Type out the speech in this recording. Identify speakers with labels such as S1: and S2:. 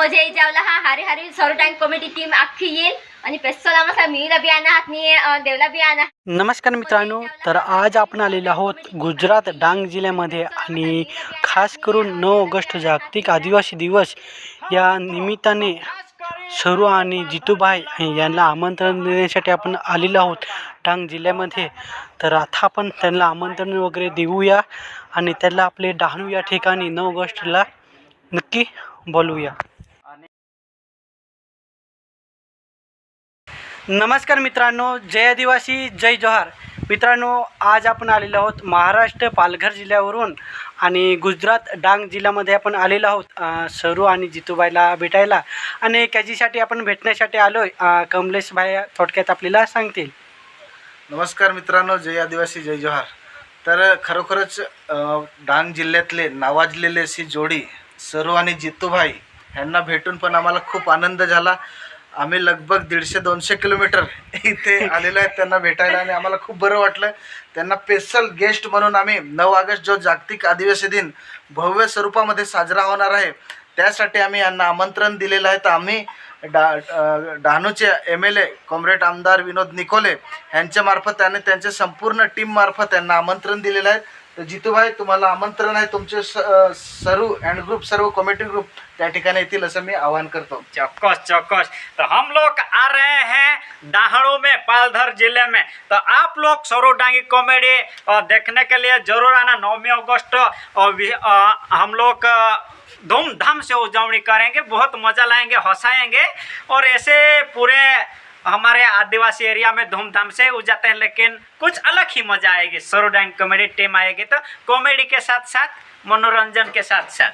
S1: जय जावला हा हारी हारी सौर टँक कॉमेडी टीम अख्खी येईल. आणि मसा मीला बी आणा अं, देवला बी आणा
S2: नमस्कार मित्रांनो तर आज आपण आलेलो आहोत गुजरात डांग जिल्ह्यामध्ये आणि खास करून नऊ ऑगस्ट जागतिक आदिवासी दिवस या निमित्ताने सरू आणि जितूबाई यांना आमंत्रण देण्यासाठी आपण आलेलो आहोत डांग जिल्ह्यामध्ये. तर आता आपण त्यांना आमंत्रण वगैरे देऊया आणि त्यांना आपले डहाणू या ठिकाणी नऊ ऑगस्टला नक्की बोलवूया नमस्कार मित्रांनो जय आदिवासी जय जोहार. मित्रांनो आज आपण आलेलो आहोत महाराष्ट्र पालघर जिल्ह्यावरून आणि गुजरात डांग जिल्ह्यामध्ये आपण आलेलो आहोत सरू आणि जितूबाईला भेटायला. आणि कॅजीसाठी आपण भेटण्यासाठी आलो आहे कमलेश भाई थोडक्यात आपल्याला सांगतील.
S3: नमस्कार मित्रांनो जय आदिवासी जय जोहार. तर खरोखरच डांग जिल्ह्यातले नावाजलेले अशी जोडी सरू आणि जितूभाई ह्यांना भेटून पण आम्हाला खूप आनंद झाला. आम्ही लगभग दीडशे दोनशे किलोमीटर इथे आलेलो आहेत त्यांना भेटायला आणि आम्हाला खूप बरं वाटलं. त्यांना स्पेशल गेस्ट म्हणून आम्ही नऊ ऑगस्ट जो जागतिक आदिवासी दिन भव्य स्वरूपामध्ये साजरा होणार आहे त्यासाठी आम्ही यांना आमंत्रण दिलेलं आहे. तर आम्ही डा डहाणूचे एम एल ए कॉम्रेड आमदार विनोद निकोले यांच्यामार्फत त्याने त्यांच्या संपूर्ण टीममार्फत त्यांना आमंत्रण दिलेलं आहे. तर जितूभाई तुम्हाला आमंत्रण आहे. तुमचे स सर्व अँड ग्रुप सर्व कॉमेडी ग्रुप त्या ठिकाणी येतील असं मी आवाहन करतो.
S4: चौकस चौकस. तो हम लोग आ रहे हैं दाहड़ो में पालघर जिले में. तो आप लोग सौरव डांगी कॉमेडी देखने के लिए जरूर आना नौवीं अगस्त. हम लोग धूमधाम से उजवनी करेंगे बहुत मजा लाएंगे हंसाएंगे. और ऐसे पूरे हमारे आदिवासी एरिया में धूमधाम से उजाते हैं लेकिन कुछ अलग ही मजा आएगी। सौरव कॉमेडी टीम आएगी तो कॉमेडी के साथ साथ मनोरंजन के साथ साथ।